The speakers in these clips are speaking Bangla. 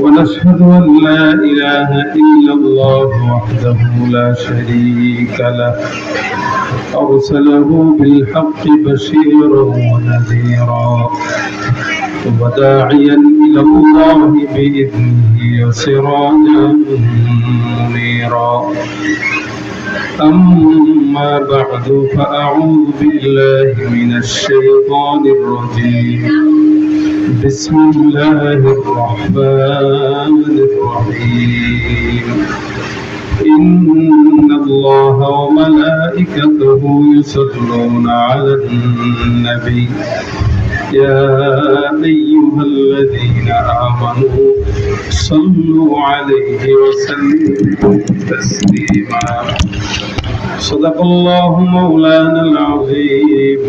ونشهد أن لا إله إلا الله وحده لا شريك له. أرسله بالحق بشيرا ونذيرا. وداعيا إلى الله بإذنه وسراجا منيرا. أما بعد فأعوذ بالله من الشيطان الرجيم. بسم الله الرحمن الرحيم. إن الله وملائكته يصلون على النبي. يا أيها الذين آمنوا صلوا عليه وسلموا تسليما. صدق الله مولانا العظيم.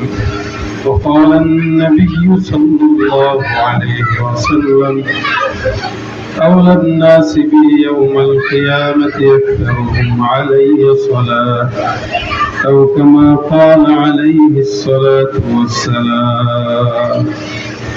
وقال النبي صلى الله عليه وسلم أولى الناس بي يوم القيامة أكثرهم علي صلاة أو كما قال عليه الصلاة والسلام.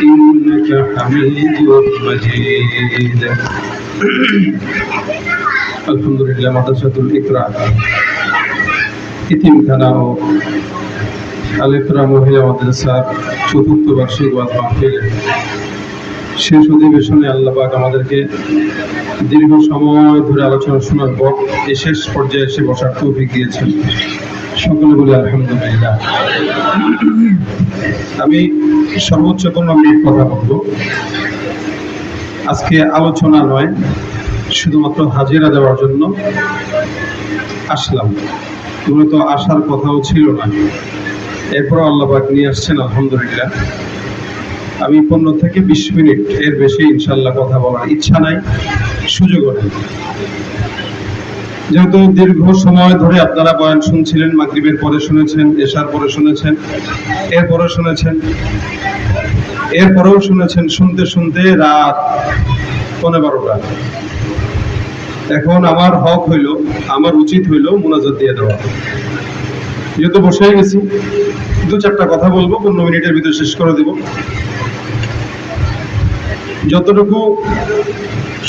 إنك حميد مجيد الحمد لله مدرسة الإقراء ইতিমখানা ও আলিফরা মহিলা মাদ্রাসার চতুর্থ বার্ষিক ওয়াজ মাহফিল শেষ অধিবেশনে আল্লাহ পাক আমাদেরকে দীর্ঘ সময় ধরে আলোচনা শোনার পর এই শেষ পর্যায়ে এসে বসার তৌফিক দিয়েছেন সকলে বলে আলহামদুলিল্লাহ। আমি সর্বোচ্চ মিনিট কথা বলব। আজকে আলোচনা নয় শুধুমাত্র হাজিরা দেওয়ার জন্য আসলাম। মূলত আসার কথাও ছিল না। এরপর আল্লাহ পাক নিয়ে আসছেন, আলহামদুলিল্লাহ। আমি পনেরো থেকে বিশ মিনিট এর বেশি ইনশাল্লাহ কথা বলার ইচ্ছা নাই, সুযোগও নেই। যেহেতু দীর্ঘ সময় ধরে আপনারা বয়ান শুনছিলেন, মাগরিবের পরে শুনেছেন, এশার পরে শুনেছেন এরপরে শুনেছেন, এরপরেও শুনেছেন, শুনতে শুনতে রাত পনেরো বারোটা এখন আমার হক হইল, আমার উচিত হইল মোনাজাত দিয়ে দেওয়া। যেহেতু বসে গেছি, দু চারটা কথা বলব, পনেরো মিনিটের ভিতরে শেষ করে দেব। যতটুকু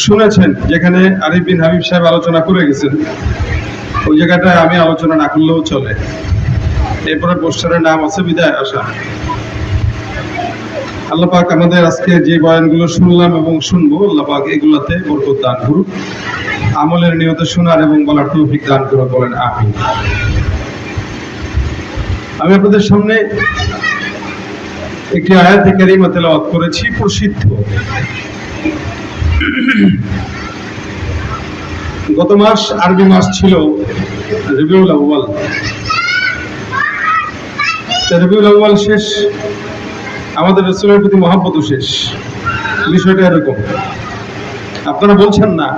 শুনেছেন, যেখানে আরিফ বিন হাবিব সাহেব আলোচনা করে গেছেন। ওই জায়গাটায় আমি আলোচনা না করলেও চলে। এরপরে পোস্টারের নাম আছে, বিদায় আসা। আল্লাহ পাক আমাদের আজকে যে বয়ানগুলো শুনলাম এবং শুনব, আল্লাহ পাক এগুলাতে বরকত দান করুক। আমলের নিয়ত শোনার এবং বলার তৌফিক দান করে বলেন আমি আমি আপনাদের সামনে একটি আয়াতে কারিমা করেছি, প্রসিদ্ধ। গত মাস আরবি মাস ছিল রবিউল তা রবিউল আউয়াল শেষ, আমাদের রসুলের প্রতি মহাব্বত শেষ। বিষয়টা এরকম। আপনারা বলছেন না,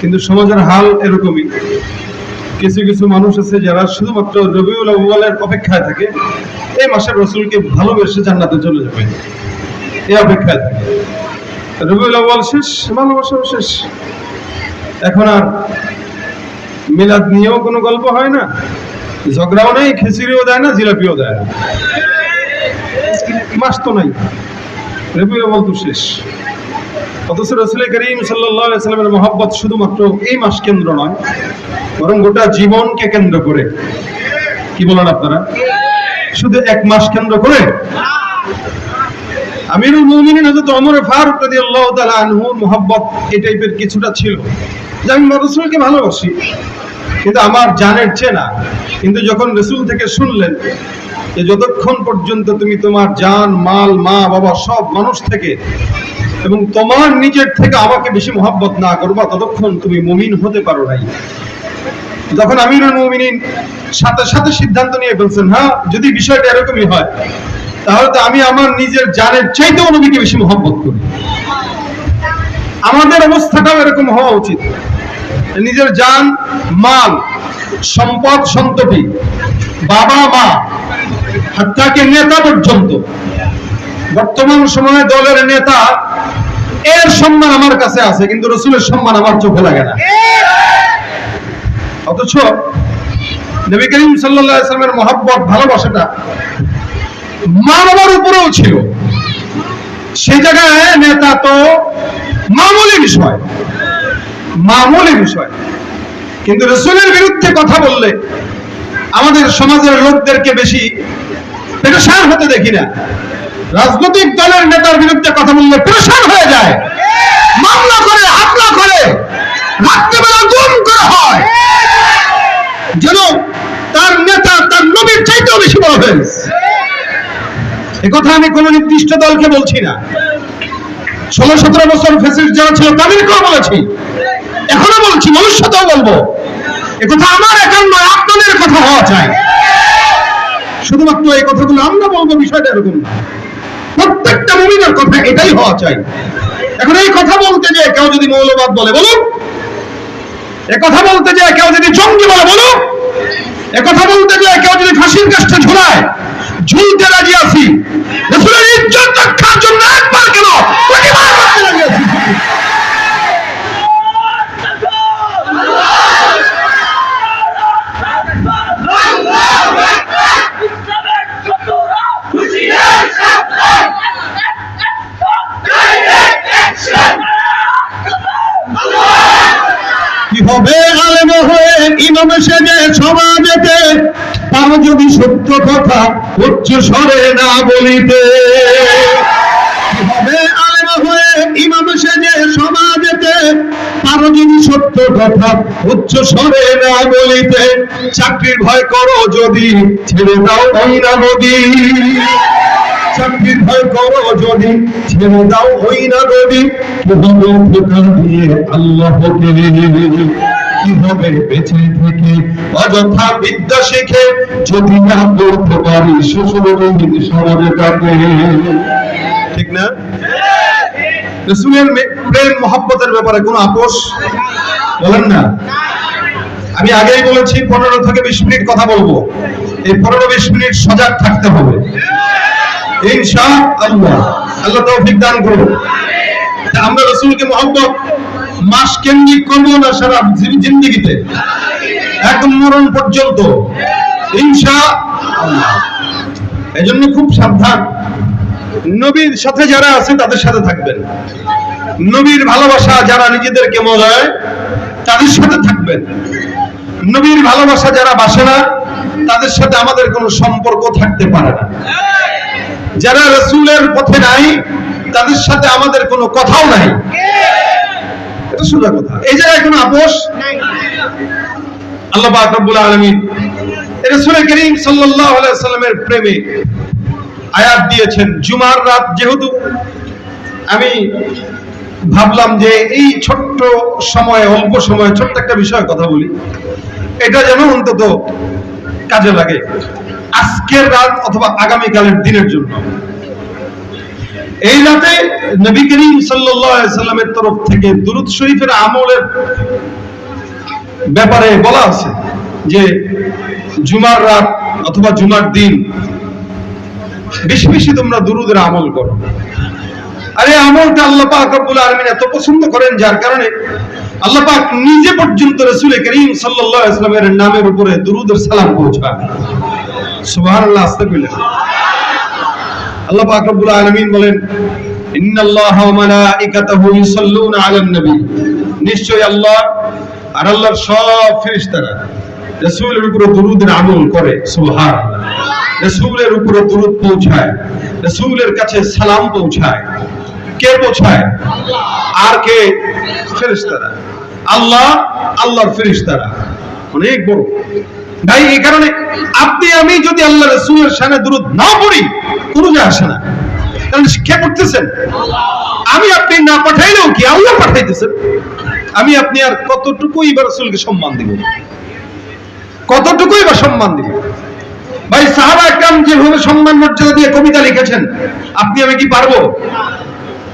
কিন্তু সমাজের হাল এরকমই। কিছু কিছু মানুষ আছে যারা শুধুমাত্র রবিউল আউ্বালের অপেক্ষায় থাকে, এই মাসের রসুলকে ভালোবেসে জান্নাতে চলে যাবে। এই অপেক্ষায় থাকে। রবিউল আউ্বাল শেষ ভালোবাসাও শেষ। এখন আর মিলাদ নিয়েও কোনো গল্প হয় না। ঝগড়াও নেই, খিচুড়িও দেয় না, জিলাপিও দেয় না। মাস তো নাই। রবিউল আউ্বাল তো শেষ। অথচ রসুল করিম সাল্লামের মহব্বত শুধুমাত্র এই মাস কেন্দ্র নয়, বরং গোটা জীবনকে কেন্দ্র করে। কি বলেন আপনারা? শুধু এক মাস কেন্দ্র করে? আমিরুল মুমিনিন হযরত ওমর ফারুক রাদিয়াল্লাহু তাআলা আনহু মুহাব্বত এই টাইপের কিছুটা ছিল। যে আমি রাসূলকে ভালোবাসি, কিন্তু আমার জানের চেয়ে না কিন্তু যখন রসুল থেকে শুনলেন যে যতক্ষণ পর্যন্ত তুমি তোমার জান, মাল, মা, বাবা সব মানুষ থেকে এবং তোমার নিজের থেকে আমাকে বেশি মহাব্বত না করবা, ততক্ষণ তুমি মুমিন হতে পারো নাই। যখন আমিরুল মুমিনিন সাথে সাথে সিদ্ধান্ত নিয়ে ফেলছেন হ্যাঁ যদি বিষয়টা এরকমই হয় তাহলে তো আমি আমার নিজের জানের চাইতেও নবীকে বেশি মহব্বত করি। আমাদের অবস্থাটাও এরকম হওয়া উচিত। নিজের জান, মাল, সম্পদ, সন্ততি, বাবা, মা হাত্তাকে নেতা পর্যন্ত। বর্তমান সময়ে দলের নেতা, এর সম্মান আমার কাছে আছে, কিন্তু রসুলের সম্মান আমার চোখে লাগে না। অথচ নবী করিম সাল্লামের মহাব্বত, ভালোবাসাটা মা বাবার উপরেও ছিল। সে জায়গায় নেতা তো মামুলি বিষয়। মামুলি বিষয়। কিন্তু রসুলের বিরুদ্ধে কথা বললে আমাদের সমাজের লোকদেরকে বেশি পেরেশান হতে দেখি না। রাজনৈতিক দলের নেতার বিরুদ্ধে কথা বললে পেরেশান হয়ে যায়। মামলা করে, হামলা করে, রাত্রেবেলা গুম করা হয়। যেন তার নেতা, তার নবীর চাইতেও বেশি বড় হয়েছে এ কথা আমি কোন নির্দিষ্ট দলকে বলছি না। ষোলো, সতেরো বছর ফেসিস যারা ছিল, তাদেরকেও বলেছি। এখনও বলছি, ভবিষ্যতেও বলব। এ কথা আমার একার নয়, আপনাদের কথা হওয়া চাই। শুধুমাত্র এই কথাগুলো আমরা বলব, বিষয়টা এরকম না। প্রত্যেকটা মুমিনের কথা এটাই হওয়া চাই। এখন এই কথা বলতে যে কেউ যদি মৌলবাদ বলে, বলুন। এ কথা বলতে যে কেউ যদি জঙ্গি বলে, বলুন। এ কথা বলতে যে কেউ যদি ফাঁসির কাজটা ঝুলায়, ঝুলতে রাজি আছি। রসুলের ইজ্জত রক্ষার জন্য একবার কেন প্রতিবার করতে রাজি ইমাম সেজে সমাজেতে তার যদি সত্য কথা উচ্চ স্বরে না বলিতে। চাকরির ভয় করো যদি, ছেড়ে দাও ওই না নদী। চাকরির ভয় করো যদি, ছেড়ে দাও ওই না নদী কীভাবে দিয়ে আল্লাহকে। কীভাবে বেঁচে থেকে অযথা বিদ্যা শিখে যদি না পড়তে পারি সমাজে ঠিক না? আমি আগেই বলেছি, পনেরো থেকে বিশ মিনিট কথা বলব। এই পনেরো বিশ মিনিট সজাগ থাকতে হবে। আল্লাহ। আল্লাহ তৌফিক দান আমরা রসুলকে মহব্বত মাস কেন্দ্রিক করব না সারা জিন্দিগিতে। একদম মরণ পর্যন্ত। আল্লাহ। এই জন্য খুব সাবধান। নবীর সাথে যারা আছে, তাদের সাথে থাকবেন। নবীর ভালোবাসা যারা নিজেদেরকে মজায়, তাদের সাথে থাকবেন। নবীর ভালোবাসা যারা বাসে না, তাদের সাথে আমাদের কোনো সম্পর্ক থাকতে পারে না। যারা রসুলের পথে নাই, তাদের সাথে আমাদের কোনো কথাও নাই। এটা সোজা কথা। এই জায়গায় কোনো আপোষ? আল্লাহ পাক রব্বুল আলামিন রাসূল করিম সাল্লাল্লাহু আলাইহি সাল্লামের প্রেমে আয়াত দিয়েছেন জুমার রাত যেহেতু আমি ভাবলাম যে এই ছোট্ট সময়ে অল্প সময়ে ছোট্ট একটা বিষয়ে কথা বলি। এটা যেন অন্তত কাজে লাগে। আজকের রাত অথবা আগামীকালের দিনের জন্য। এই রাতে নবী করিম সাল্লামের তরফ থেকে দুরূদ শরীফের আমলের ব্যাপারে বলা আছে যে জুমার রাত অথবা জুমার দিন, বেশি বেশি তোমরা দুরুদের আমল করো। আরে আমলটা আল্লাহ পাক রব্বুল আলামিন এত পছন্দ করেন যার কারণে আল্লাহ পাক নিজে পর্যন্ত রাসূল করিম সাল্লাল্লাহু আলাইহি ওয়াসাল্লামের নামের উপরে দুরুদের সালাম পৌঁছায়। সুবহানাল্লাহ আস্তাগফিরুল্লাহ আল্লাহ পাক রব্বুল আলামিন বলেন, ইন্নাল্লাহা ওয়া মালাইকাতাহু ইউসাল্লুনা আলান নবী। নিশ্চয়ই আল্লাহ আর আল্লাহর সব ফেরেশতারা রাসূলের উপরে দুরুদের আমল করে, সুবহানাল্লাহ। রাসূলের উপরে দুরুদ পৌঁছায়, রাসূলের কাছে সালাম পৌঁছায়। কে পৌঁছায়? আর কে? ফেরেশতারা। আল্লাহ, আল্লাহর ফেরেশতারা। অনেক বড়। ভাই, এই কারণে আপনি, আমি যদি আল্লাহ রসুলের সামনে দূরত না পড়ি, কোনো যায় আসে না। কারণ শিক্ষা করতেছেন আমি আপনি না পাঠাইলেও কি আল্লাহ পাঠাইতেছেন? আমি আপনি আর কতটুকুই বা রসুলকে সম্মান দিব? কতটুকুই বা সম্মান দিব? ভাই, সাহাবা একরাম যেভাবে সম্মান মর্যাদা দিয়ে কবিতা লিখেছেন, আপনি, আমি কি পারব?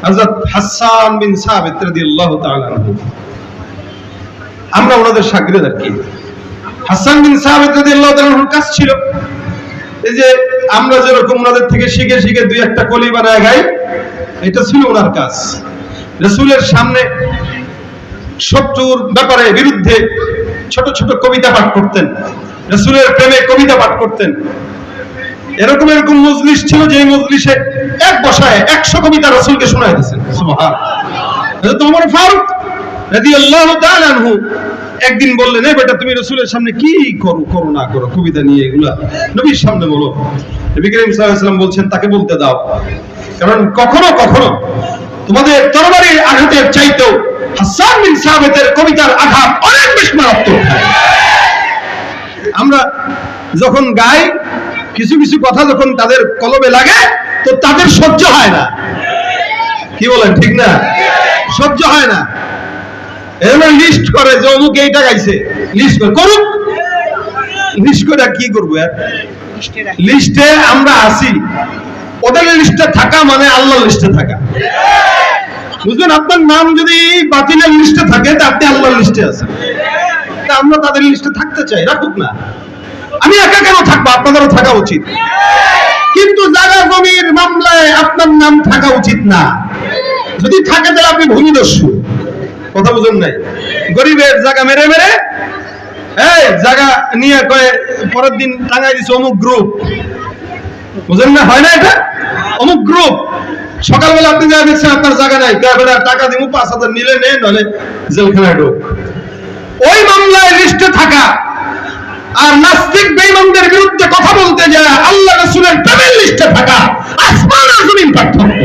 হযরত হাসান বিন সাবিত রাদিয়াল্লাহু তাআলা আমরা ওনাদের শাগিরদ আর হাসান বিন সাবিত রাদিয়াল্লাহু তাআলা কাজ ছিল এই যে আমরা যেরকম ওনাদের থেকে শিখে শিখে দুই একটা কলি বানায় গাই এটা ছিল ওনার কাজ। রসুলের সামনে শত্রুর ব্যাপারে বিরুদ্ধে ছোট ছোট কবিতা পাঠ করতেন, রসুলের প্রেমে কবিতা পাঠ করতেন। এরকম এরকম মজলিস ছিল যে মজলিসে এক বসায় একশো কবিতা রসুলকে শোনায় দিয়েছেন। হযরত ফারুক একদিন বললেন এই বেটা, তুমি রসুলের সামনে কি করো করো না করো, কবিতা নিয়ে এগুলা নবীর সামনে বলো। নবী করিম ওয়াসাল্লাম বলছেন, তাকে বলতে দাও। কারণ কখনো কখনো তোমাদের তরবারির আঘাতের চাইতেও হাসান বিন সাবিতের কবিতার আঘাত অনেক বেশি মারাত্মক আমরা যখন গাই, কিছু কিছু কথা যখন তাদের কলবে লাগে, তো তাদের সহ্য হয় না। কি বলেন, ঠিক না? সহ্য হয় না। লিস্ট করে যে অমুক এইটা গাইছে লিস্ট করে করুক। লিস্ট করে কি করব লিস্টে আমরা আসি ওদের লিস্টে থাকা মানে আল্লাহ লিস্টে থাকা। বুঝলেন? আপনার নাম যদি বাতিলের লিস্টে থাকে তা আপনি আল্লাহর লিস্টে আছেন। তা আমরা তাদের লিস্টে থাকতে চাই রাখুক না। আমি একা কেন থাকব? আপনাদেরও থাকা উচিত। কিন্তু জায়গা জমির মামলায় আপনার নাম থাকা উচিত না। যদি থাকে তাহলে আপনি ভূমিদস্যু। কথা বুঝুন নাই। গরিবের জায়গা মেরে মেরে, এই জায়গা নিয়ে কয়ে পরের দিন টাঙাই দিছে অমুক গ্রুপ বুঝেন না, হয় না এটা? অমুক গ্রুপ সকালবেলা আপনি যা দেখছেন আপনার জায়গা নাই টাকা দিব পাঁচ হাজার নিলে নেই নলে জেলখানায় ঢোক। ওই মামলায় লিস্টে থাকা আর নাস্তিক বেঈমানদের বিরুদ্ধে কথা বলতে যায়, আল্লাহ রাসূলের প্রেমের লিস্টে থাকা, আসমান আর জমিন পার্থক্য।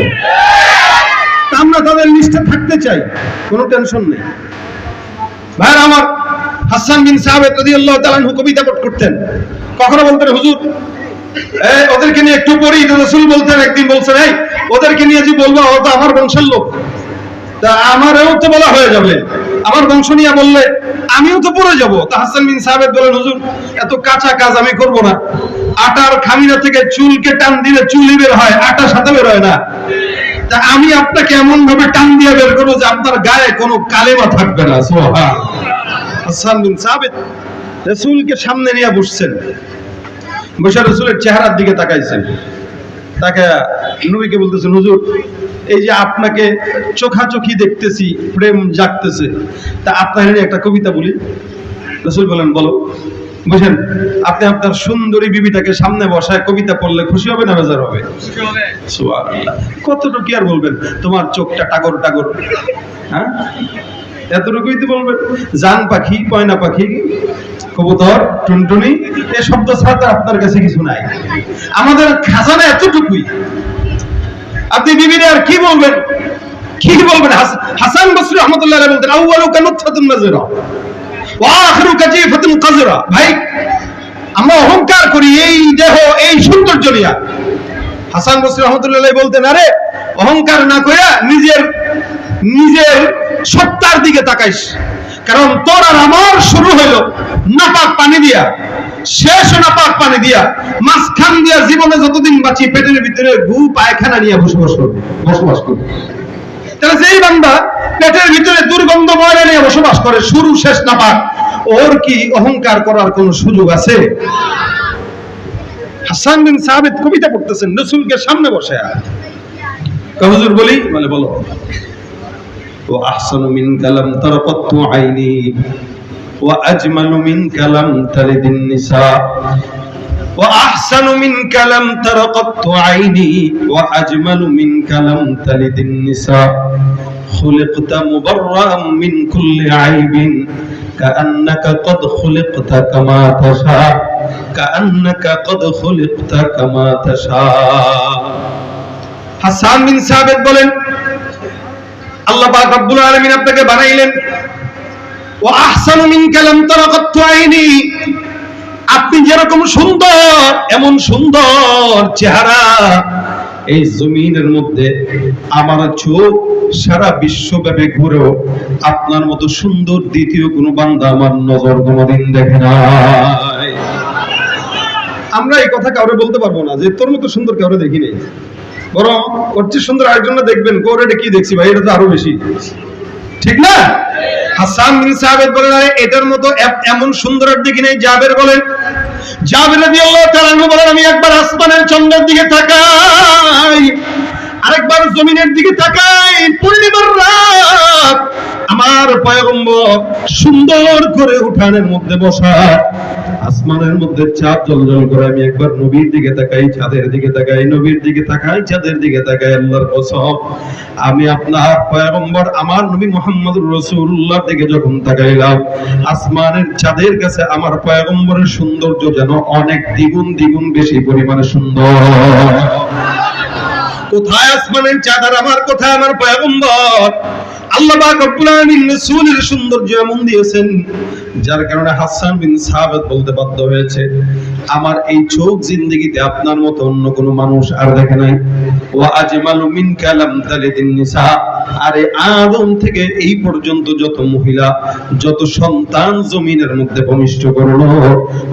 আমরা তাদের লিস্টে থাকতে চাই, কোনো টেনশন নেই। ভাইরা আমার, হাসান বিন সাহাবেদ রাদিয়াল্লাহু তাআলা আনহু কবিতা পাঠ করতেন। কখনো বলতেন, হুজুর ওদেরকে নিয়ে একটু পড়ি। রাসূল বলতেন, একদিন বলছেন, এই, ওদেরকে নিয়ে যে বলব, ও তো আমার বংশের লোক। তা আমারও তো বলা হয়ে যাবে। আমার বংশ নিয়ে বললে আমিও তো পড়ে যাব। তা হাসান বিন সাহেব বলেন, হুজুর, এত কাঁচা কাজ আমি করব না। আটার খামিরা থেকে চুলকে টান দিলে চুলই বের হয়, আটা সাথে বের হয় না। তা আমি আপনাকে এমন ভাবে টান দিয়ে বের করব যে আপনার গায়ে কোনো কালেমা থাকবে না রসুলকে সামনে নিয়ে বসছেন। বসে রসুলের চেহারার দিকে তাকাইছেন। তাকে নবীকে বলতেছেন, হুজুর, এই যে আপনাকে চোখাচোখি দেখতেছি, প্রেম জাগতেছে, তা আপনার একটা কবিতা বলি। রসুল বলেন, বলো। বুঝেন আপনি আপনার সুন্দরী বিবিটাকে সামনে বসায় কবিতা পড়লে খুশি হবে না বেজার হবে? কতটুকু আর বলবেন? তোমার চোখটা টাগর টাগর। হ্যাঁ? এতটুকুই তো বলবেন। জান পাখি পয়না পাখি কবুতর টুনটুনি এ শব্দ ছাড়া তো আপনার কাছে কিছু নাই। আমাদের খাজানা এতটুকুই। আপনি বিবিরে আর কি বলবেন? কি বলবেন? হাস- হাসান বসরি রহমতুল্লাহ বলতেন আউয়ালু কানুতফাতুন নাযরা ভাই, আমরা অহংকার করি এই দেহ, এই সৌন্দর্য নিয়া। হাসান বসরি রহমতুল্লাহ বলতেন, আরে, অহংকার না কইরা নিজের নিজের সত্তার দিকে তাকাইস। কারণ তোর আর আমার শুরু হইল নাপাক পানি দিয়া, শেষ নাপাক পানি দিয়া। মাঝখান দিয়া জীবনে যতদিন বাঁচি, পেটের ভিতরে গু, পায়খানা নিয়ে বসবাস করবে বসবাস করবে। তাহলে যেই বান্দা পেটের ভিতরে দুর্গন্ধ ময়লা নিয়ে বসবাস করে, শুরু শেষ না পাক ওর কি অহংকার করার কোন সুযোগ আছে? হাসান বিন সাহাবেদ কবিতা পড়তেছেন নসুলকে সামনে বসে হুজুর বলি? মানে বলো। ও আহসানু মিন কালাম তারপত্তু আইনি, ওয়া আজমালু মিন কালাম তারিদিন নিসা। وأحسن منك لم تر قط عيني وأجمل منك لم تلد النساء خلقت مبرأ من كل عيب كأنك قد خلقت كما تشاء كأنك قد خلقت كما تشاء হাসান বিন সাবেদ বলেন আল্লাহ পাক রব্বুল আলামিন আপনাকে বানাইলেন ও আহসানু মিনকা লাম তারা কাত্তু আইনি আপনি যেরকম সুন্দর, এমন সুন্দর চেহারা। এই জমিনের মধ্যে আমার চোখ সারা বিশ্বব্যাপী ঘুরেও আপনার মতো সুন্দর দ্বিতীয় কোনো বান্দা আমার নজর কোনোদিন দেখে নাই। আমরা এই কথা কাউরে বলতে পারব না যে তোর মতো সুন্দর কাউরে দেখিনি বরং ওর চেয়ে সুন্দর আরেকজনটা দেখবেন কোর এটা কি দেখছি ভাই? এটা তো আরও বেশি। ঠিক না? হাসান বিন সাহাবেদ বলেন, আরে এটার মতো এমন সুন্দর দিকে নেই। জাবের বলেন, জাবের রাদিয়াল্লাহু তাআলা বলেন, আমি একবার আসমানের চন্দ্রের দিকে তাকাই, আরেকবার জমিনের দিকে তাকাই, পূর্ণিমার রাত আমার পয়গম্বর সুন্দর করে উঠানের মধ্যে বসা। আসমানের মধ্যে চাঁদ জলজল করে আমি একবার নবীর দিকে তাকাই, চাঁদের দিকে তাকাই, নবীর দিকে তাকাই, চাঁদের দিকে তাকাই, আল্লাহর কসম। আমি আপনার পয়গম্বর, আমার নবী মুহাম্মদুর রাসূলুল্লাহ দিকে যখন তাকাইলাম, আসমানের চাঁদের কাছে আমার পয়গম্বরের সৌন্দর্য যেন অনেক দ্বিগুণ দ্বিগুণ বেশি পরিমাণে সুন্দর। কোথায় আসমানের চাঁদ আর আমার কোথায় আমার পয়গম্বর? আমার এই চোখ জিন্দেগিতে আপনার মতো অন্য কোনো মানুষ আর দেখে নাই। ওয়া আজমালু মিন আরে আদম থেকে এই পর্যন্ত যত মহিলা, যত সন্তান জমিনের মধ্যে ভূমিষ্ঠ করল,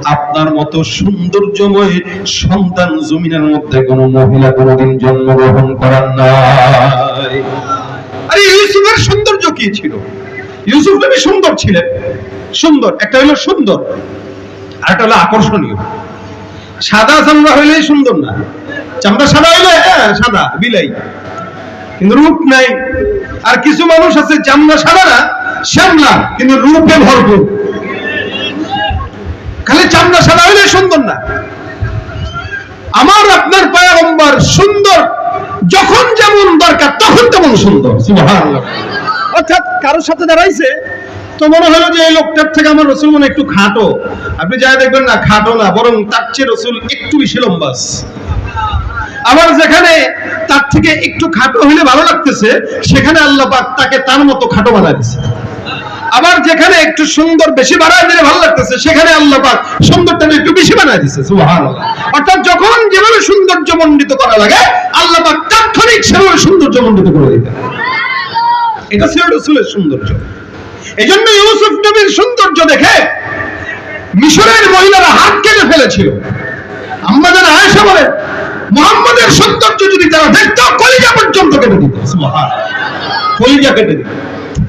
আপনার মতো সৌন্দর্যময় সন্তান জমিনের মধ্যে কোনো মহিলা কোনোদিন জন্মগ্রহণ করার নাই। আরে ইউসুফের সৌন্দর্য কি ছিল? ইউসুফ নবী সুন্দর ছিলেন। সুন্দর, একটা হলো সুন্দর হলো আকর্ষণীয়। সাদা চামড়া হইলেই সুন্দর না। চামড়া সাদা হইলে সাদা, বিলাই। কিন্তু রূপ নাই। আর কিছু মানুষ আছে, চামড়া সাদা না, শ্যামলা, কিন্তু রূপে ভরপুর। খালি চামড়া সাদা হইলে সুন্দর না। আমার আপনার পয়গম্বর সুন্দর যখন যেমন দরকার তখন তেমন সুন্দর অর্থাৎ কারোর সাথে দাঁড়াইছে, তো মনে হলো যে এই লোকটার থেকে আমার রসুল মনে একটু খাটো। আপনি যাই দেখবেন না, খাটো না, বরং তার চেয়ে রসুল একটু বেশি লম্বাস। আবার যেখানে তার থেকে একটু খাটো হইলে ভালো লাগতেছে, সেখানে আল্লাহ তাকে তার মতো খাটো বানায় দিছে। আবার যেখানে একটু সুন্দর বেশি বাড়ায় দিলে ভালো লাগতেছে, সেখানে আল্লাহ পাক সুন্দরটা একটু বেশি বানায় দিছে, সুবহানাল্লাহ। অর্থাৎ যখন যেভাবে সৌন্দর্য মণ্ডিত করা লাগে, আল্লাহ পাক তাৎক্ষণিক সেভাবে সৌন্দর্য মণ্ডিত করে দিতেন এটা ছিল রসুলের সৌন্দর্য। এই জন্য ইউসুফ নবীর সৌন্দর্য দেখে মিশরের মহিলারা হাত কেটে ফেলেছিল। আমাদের আয়েশা বলে, মোহাম্মদের সৌন্দর্য যদি তারা দেখতো, কলিজা পর্যন্ত কেটে দিত। কলিজা কেটে দিত।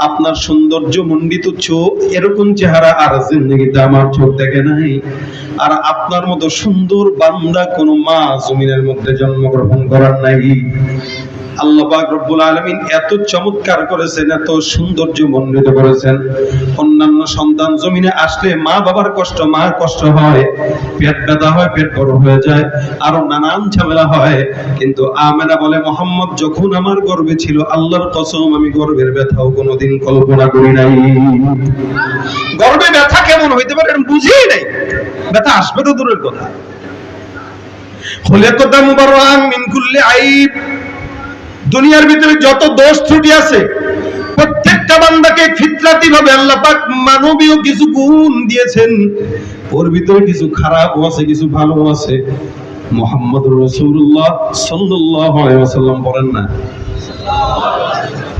আপনার সৌন্দর্য মণ্ডিত চোখ, এরকম চেহারা আর জিন্দগিতে আমার চোখ দেখে নাই। আর আপনার মতো সুন্দর বান্দা কোনো মা জমিনের মধ্যে জন্মগ্রহণ করার নাই। আল্লাহ রব্বুল আলামিন এত চমৎকার করেছেন, এত সৌন্দর্য করেছেন। অন্যান্য সন্তান জমিনে আসলে মা বাবার কষ্ট কষ্ট হয়, পেট ব্যথা হয়, পেট বড় হয়ে যায়, আরও নানান ঝামেলা হয়। কিন্তু বলে, মোহাম্মদ, যখন আমার গর্বে ছিল, আল্লাহর কসম, আমি গর্বের ব্যথাও কোনোদিন কল্পনা করি নাই। গর্বে ব্যথা কেমন হইতে পারে বুঝিই নাই। ব্যথা আসবে তো দূরের কথা। মিন কুল্লি আইব। দুনিয়ার ভিতরে যত দোষ ত্রুটি আছে, প্রত্যেকটা বান্দাকে ফিতরাতি ভাবে আল্লাহ পাক মানবীয় কিছু গুণ দিয়েছেন। ওর ভিতরে কিছু খারাপ আছে, কিছু ভালো আছে। মোহাম্মদ রসুল্লাহ সাল্লাল্লাহু আলাইহি ওয়াসাল্লাম বলেন না।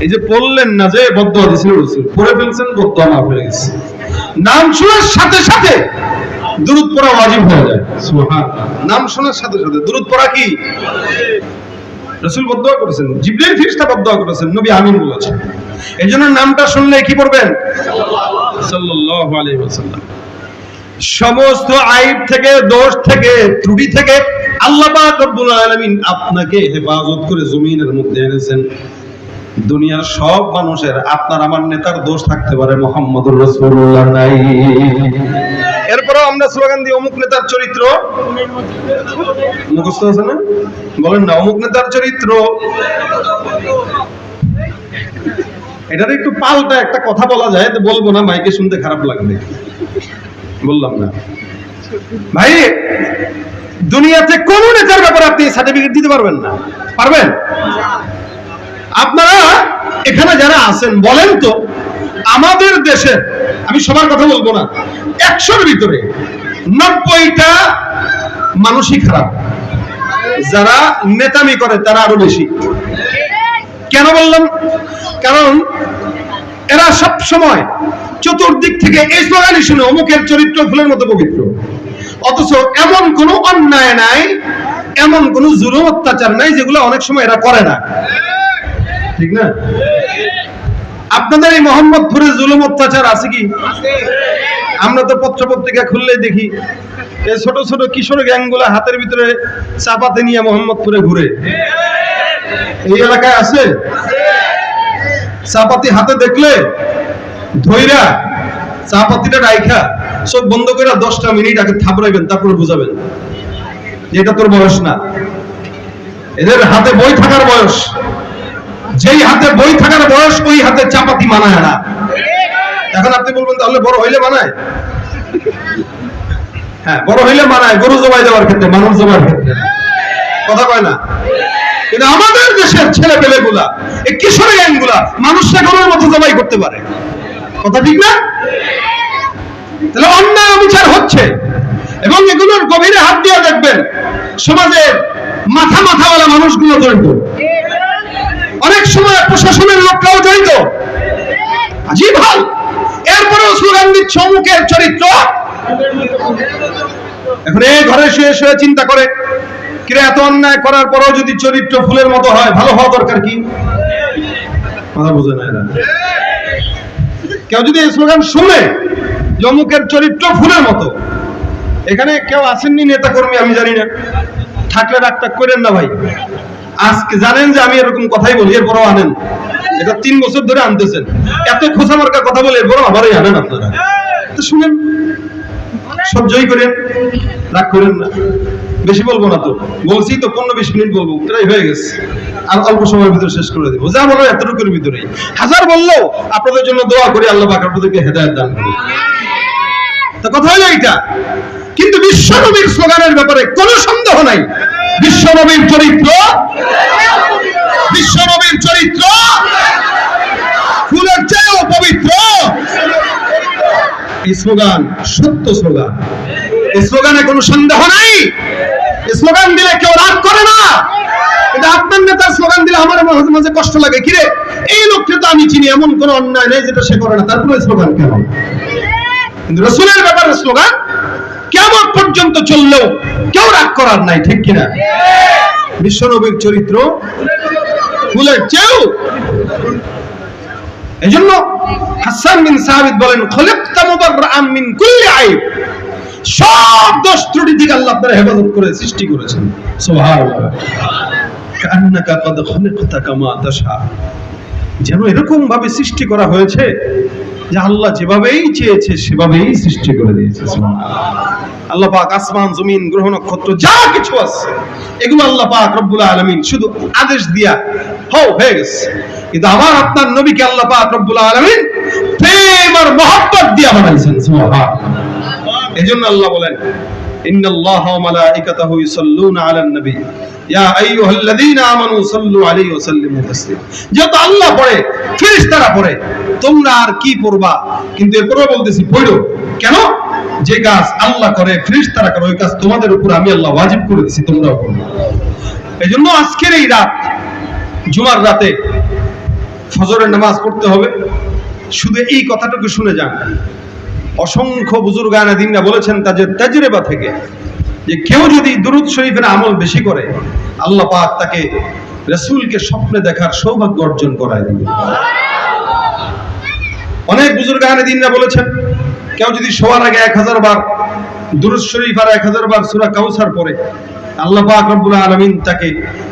এই যে পড়লেন না যে বদ্ধ দিছিল রসুল, পড়ে ফেলছেন বদ্ধ না হয়ে গেছে। নাম শোনার সাথে সাথে দুরুদ পড়া ওয়াজিব হয়ে যায়। নাম শোনার সাথে সাথে দুরুদ পড়া কি? রসুল বদয়া করেছেন জিব্রাইল ফিরিস্তা বদয়া করেছেন, নবী আমিন বলেছেন। এই জন্য নামটা শুনলে কি পড়বেন? সমস্ত আইব থেকে, দোষ থেকে, ত্রুটি থেকে আল্লাহ পাক রব্বুল আপনাকে হেফাজত করে জমিনের মধ্যে এনেছেন। দুনিয়ার সব মানুষের আপনার আমার নেতার দোষ থাকতে পারে মোহাম্মদুর রাসূলুল্লাহ নাই। এরপরও আমরা স্লোগান দিই, অমুক নেতার চরিত্র। মুখস্থ আছে না? বলেন না, অমুক নেতার চরিত্র। এটার একটু পাল্টা একটা কথা বলা যায় বলব না, মাইকে শুনতে খারাপ লাগবে। বললাম না। ভাই, দুনিয়াতে কোন নেতার ব্যাপারে আপনি সার্টিফিকেট দিতে পারবেন না। পারবেন? আপনারা এখানে যারা আছেন, বলেন তো আমাদের দেশে, আমি সবার কথা বলব না, একশোর ভিতরে নব্বইটা মানুষই খারাপ। যারা নেতামি করে, তারা আরও বেশি। কেন বললাম? কারণ এরা সব সময় চতুর্দিক থেকে এই স্লোগানই শুনে অমুকের চরিত্র ফুলের মতো পবিত্র। অথচ এমন কোনো অন্যায় নাই, এমন কোনো জুলুম অত্যাচার নাই যেগুলো অনেক সময় এরা করে না। ঠিক না? আপনাদের এই মোহাম্মদপুরে জুলুম অত্যাচার আছে কি? আমরা তো পত্র পত্রিকা খুললেই দেখি এই ছোট ছোট কিশোর গ্যাংগুলা হাতের ভিতরে চাপাতে নিয়ে মোহাম্মদপুরে ঘুরে। এই এলাকায় আছে? চাপাতি হাতে দেখলে ধৈরা চাপাতিটা রাইখা সব বন্ধ করে দশটা মিনিট আগে থাপড়াইবেন, তারপরে বুঝাবেন এটা তোর বয়স না। এদের হাতে বই থাকার বয়স। যেই হাতে বই থাকার বয়স, ওই হাতে চাপাতি মানায় না। এখন আপনি বলবেন, তাহলে বড় হইলে মানায়? হ্যাঁ বড় হইলে মানায়, গরু জবাই দেওয়ার ক্ষেত্রে, মানুষ জবাইয়ের ক্ষেত্রে। কথা কয় না? কিন্তু আমাদের দেশের ছেলে পেলে গুলা এই কিশোরী গ্যাংগুলা মানুষরা গরুর মতো জবাই করতে পারে। কথা ঠিক না? তাহলে অন্যায় অবিচার হচ্ছে। এবং এগুলোর গভীরে হাত দিয়ে দেখবেন সমাজের মাথা মাথাওয়ালা মানুষগুলো জড়িত। অনেক সময় প্রশাসনের লোকরাও জড়িত। জি ভালো। এরপরেও স্লোগান দিচ্ছে অমুকের চরিত্র। এখন এই ঘরে শুয়ে শুয়ে চিন্তা করে, কিরে এত অন্যায় করার পরেও যদি চরিত্র ফুলের মতো হয়, ভালো হওয়া দরকার কি? কেউ যদি স্লোগান শুনে যে অমুকের চরিত্র ফুলের মতো, এখানে কেউ আসেননি নেতা কর্মী আমি জানি না। থাকলে রাগটাগ করেন না ভাই। আজকে জানেন যে আমি এরকম কথাই বলি, এরপরও আনেন। এটা তিন বছর ধরে আনতেছেন। এত খোঁচা মার্কা কথা বলে, এরপরও আবারই আনেন আপনারা। তো শুনেন সহ্যই করেন, রাগ করেন না। বেশি বলব না তো। বলছি তো পনেরো বিশ মিনিট বলব, প্রায় হয়ে গেছে। আর অল্প সময়ের ভিতরে শেষ করে দেবো। যা বলো এতটুকুর ভিতরেই। হাজার বলল আপনাদের জন্য দোয়া করি, আল্লাহ পাক আপনাদেরকে হেদায়ত দান করি তা কথা হলো এইটা। কিন্তু বিশ্বনবীর স্লোগানের ব্যাপারে কোনো সন্দেহ নাই। বিশ্বনবীর চরিত্র? বিশ্বনবীর চরিত্র? ফুলের চেয়েও পবিত্র? স্লোগান, সত্য স্লোগান। স্লোগানে কোনো সন্দেহ নাই। স্লোগান দিলে কেউ রাগ করে না। স্লোগান দিলে আমার কষ্ট লাগে। এই তো আমি চিনি, এমন কোনো অন্যায় নেই যেটা করে না। স্লোগান স্লোগান কেমন পর্যন্ত চললেও কেউ রাগ করার নাই, ঠিক কিনা? বিশ্বনবীর চরিত্র ফুলের চেয়েও। এজন্য হাসান বিন সাহাবিদ বলেন কুল্লি আইব সব দোষ ত্রুটি থেকে আল্লাহ হেফাজত করে, সৃষ্টি করেছেন। কান্নাকা কদ কামা যেন এরকম ভাবে সৃষ্টি করা হয়েছে যে আল্লাহ যেভাবেই চেয়েছে, সেভাবেই সৃষ্টি করে দিয়েছে আল্লাহ পাক আসমান, জমিন, গ্রহ, নক্ষত্র, যা কিছু আছে, এগুলো আল্লাহ পাক রব্বুল আলামিন শুধু আদেশ দিয়া, হও, হয়ে গেছে। কিন্তু আবার আপনার নবীকে আল্লাহ পাক রব্বুল আলামিন প্রেম আর মহাব্বত দিয়া বানাইছেন, সুবহানাল্লাহ। এজন্য আল্লাহ বলেন إن الله وملائكته يصلون على النبي يا أيها الذين آمنوا صلوا عليه وسلموا تسليما যত আল্লাহ পড়ে ফেরেশতারা পড়ে তোমরা আর কি পড়বা কিন্তু এরপরে বলতেছি পড়ো কেন যে কাজ আল্লাহ করে ফেরেশতারা করে ওই কাজ তোমাদের উপর আমি আল্লাহ ওয়াজিব করে দিছি তোমরাও করো এজন্য আজকের এই রাত জুমার রাতে ফজরের নামাজ পড়তে হবে শুধু এই কথাটুকু শুনে যান অসংখ্য বুজুর্গ আনাদিনরা বলেছেন তাদের তাজরেবা থেকে, যে কেউ যদি দুরুদ শরীফের আমল বেশি করে, আল্লাহ পাক তাকে রসুলকে স্বপ্নে দেখার সৌভাগ্য অর্জন করায় দিবে। অনেক বুজুর্গ আনাদিনরা বলেছেন, কেউ যদি শোয়ার আগে এক হাজার বার, দুরুদ শরীফ আর এক হাজার বার সুরা কাউসার পরে আল্লাহ পাক রব্বুল আলামিন তাকে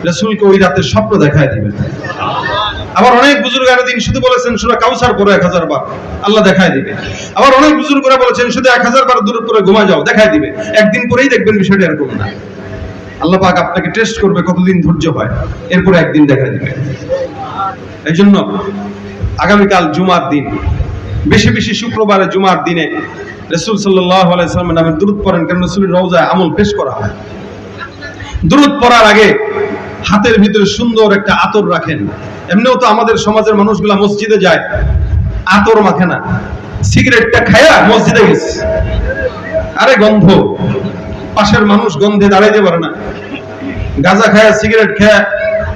রসুলকে ওই রাতে স্বপ্ন দেখায় দিবেন। আবার অনেক বুজুর্গারা দিন শুধু বলেছেন, সুরা কাউসার পরে এক হাজার বার। আল্লাহ দেখায় দিবে। আবার অনেক বুজুর্গরা বলেছেন, শুধু এক হাজার বার দূর করে ঘুমা যাও। দেখায় দিবে। একদিন পরেই দেখবেন বিষয়টা এরকম না। আল্লাহ পাক আপনাকে টেস্ট করবে কতদিন ধৈর্য হয়। এরপরে একদিন দেখায় দিবে। এই জন্য আগামীকাল জুমার দিন। বেশি বেশি শুক্রবারে জুমার দিনে রসুল আলাইসালামের নামে দূরত পড়েন কারণ রসুলের রওজায় আমল পেশ করা হয়। দূরত পড়ার আগে হাতের ভিতরে সুন্দর একটা আতর রাখেন। এমনিও তো আমাদের সমাজের মানুষগুলা মসজিদে যায়, আতর মাখে না। সিগারেটটা খায়া মসজিদে গেছে। আরে গন্ধ, পাশের মানুষ গন্ধে দাঁড়াইতে পারে না। গাঁজা খায়া, সিগারেট খায়া,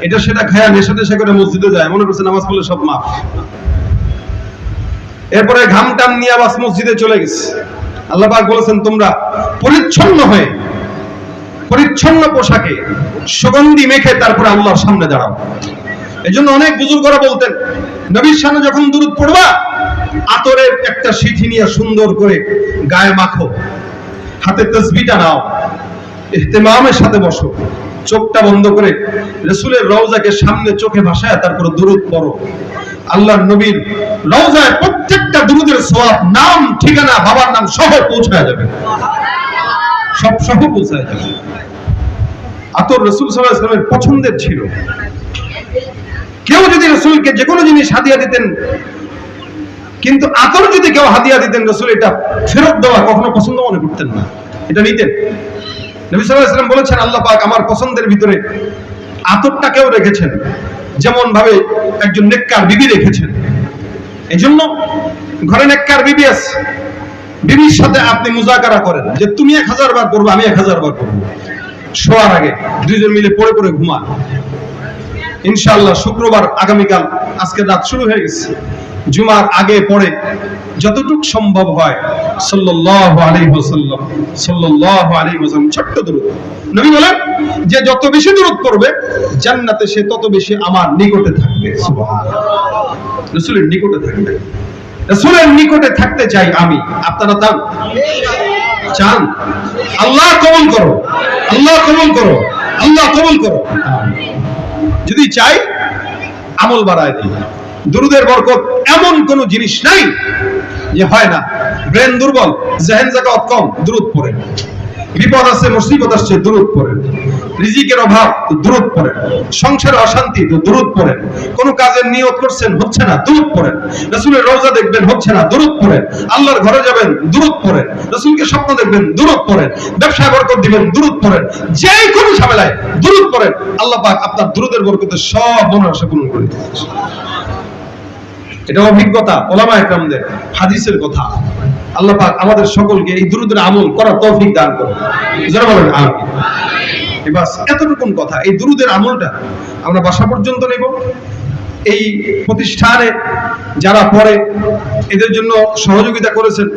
এটা সেটা খায়া নেশা টেশা করে মসজিদে যায়। মনে করছে নামাজ পড়লে সব মাফ। এরপরে ঘাম টাম নিয়ে আবার মসজিদে চলে গেছে। আল্লাহ বলেছেন, তোমরা পরিচ্ছন্ন হয়ে পরিচ্ছন্ন পোশাকে সুগন্ধি মেখে তারপরে আল্লাহর সামনে দাঁড়াও। এই জন্য অনেক বুজুর্গরা বলতেন, নবীর সামনে যখন দূরত পড়বা, আতরের একটা সিঠি নিয়ে সুন্দর করে গায়ে মাখো, হাতে তসবিটা নাও, ইহতেমামের সাথে বসো, চোখটা বন্ধ করে রসুলের রওজাকে সামনে চোখে ভাসায় তারপর দূরত পড়ো। আল্লাহ নবীর রওজায় প্রত্যেকটা দুরুদের সওয়াব নাম, ঠিকানা, বাবার নাম সহ পৌঁছায় যাবে। সব পৌঁছায় যাবে আতর রসুল সাল্লাহ ইসলামের পছন্দের ছিল। কেউ যদি রসুলকে যে কোনো জিনিস দিতেন, কিন্তু আতর যদি কেউ দিতেন, রসুল এটা ফেরত দেওয়া কখনো পছন্দ মনে করতেন না। এটা নিতেন। নবী সাল্লাহ ইসলাম বলেছেন, আল্লাহ পাক আমার পছন্দের ভিতরে রেখেছেন যেমন ভাবে একজন নেককার বিবি রেখেছেন। এই জন্য ঘরে নেককার বিবি আছে। বিবির সাথে আপনি মুজাকারা করেন যে তুমি এক হাজার বার আমি এক হাজার বার শোয়ার আগে মিলে পড়ে পড়ে শুক্রবার আগামীকাল, আজকে রাত শুরু হয়ে গেছে। জুমার আগে পড়ে যতটুক সম্ভব হয়, সাল্লাল্লাহু ছোট্ট দরুদ। নবী বলেন, যে যত বেশি দরুদ করবে জান্নাতে সে তত বেশি আমার নিকটে থাকবে নিকটে থাকবে। রাসূলের নিকটে থাকতে চাই আমি। আপনারা চান চান? আল্লাহ কবুল করো। আল্লাহ কবুল করো। আল্লাহ কবুল করো। যদি চাই, আমল বাড়ায় দিই দুরুদের বরকত এমন কোন জিনিস নাই যে হয় না। ব্রেন দুর্বল, জেহেন জাকাত কম দ্রুত পড়ে। বিপদ আছে, মুসিবত আসছে দূরত পড়েন রিজিকের অভাব, তো দূরত পড়েন সংসারে অশান্তি, তো দূরত পড়েন কোন কাজের নিয়ত করছেন, হচ্ছে না দূরত পড়েন রসুলের রোজা দেখবেন, হচ্ছে না দূরত পড়েন আল্লাহর ঘরে যাবেন দূরত পড়েন রসুলকে স্বপ্ন দেখবেন দূরত পড়েন ব্যবসায় বরকত দিবেন দূরত পড়েন যে কোনো ঝামেলায় দূরত পড়েন আল্লাহ পাক আপনার দূরদের বরকতে সব মনের আশা পূরণ করে এটা অভিজ্ঞতা, ওলামা একরামদের হাদিসের কথা। আল্লাহ পাক আমাদের সকলকে এই দুরুদের আমল করার তৌফিক দান করুন। যারা বলেন, আমিন। এবার এতটুকুন কথা, এই দুরুদের আমলটা আমরা বাসা পর্যন্ত নেব। এই প্রতিষ্ঠানে যারা পড়ে, এদের জন্য সহযোগিতা করেছেন।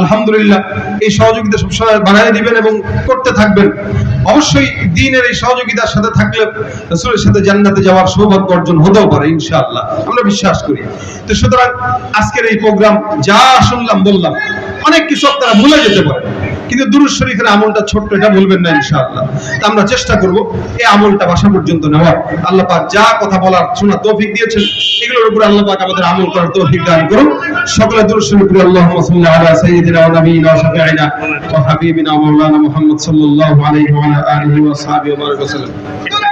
আলহামদুলিল্লাহ, এই সহযোগিতা সবসময় বানায় দিবেন এবং করতে থাকবেন। অবশ্যই দিনের এই সহযোগিতার সাথে থাকলে রসুলের সাথে জান্নাতে যাওয়ার সৌভাগ্য অর্জন হতেও পারে, ইনশাআল্লাহ। আমরা বিশ্বাস করি। তো সুতরাং আজকের এই প্রোগ্রাম যা শুনলাম, বললাম, অনেক কিছু আপনারা ভুলে যেতে পারে কিন্তু দুরুদ শরীফের আমলটা ছোট্ট, এটা বলবেন না ইনশাআল্লাহ। আমরা চেষ্টা করব এই আমলটা বাসা পর্যন্ত নেওয়ার। আল্লাহ পাক যা কথা বলার শোনা তৌফিক দিয়েছেন, এগুলোর উপর আল্লাহ পাক আমাদের আমল করার তৌফিক দান করুন। সকলে দুরুদ শরীফ পড়ে আল্লাহুম্মা সাল্লি আলা সাইয়্যিদিনা ওয়া নাবিয়িনা ওয়া শাফিঈনা ওয়া হাবিবিনা মাওলানা মুহাম্মদ সাল্লাল্লাহু আলাইহি ওয়া আলা আলিহি ওয়া সাহবিহি ওয়া বারাক ওয়া সাল্লাম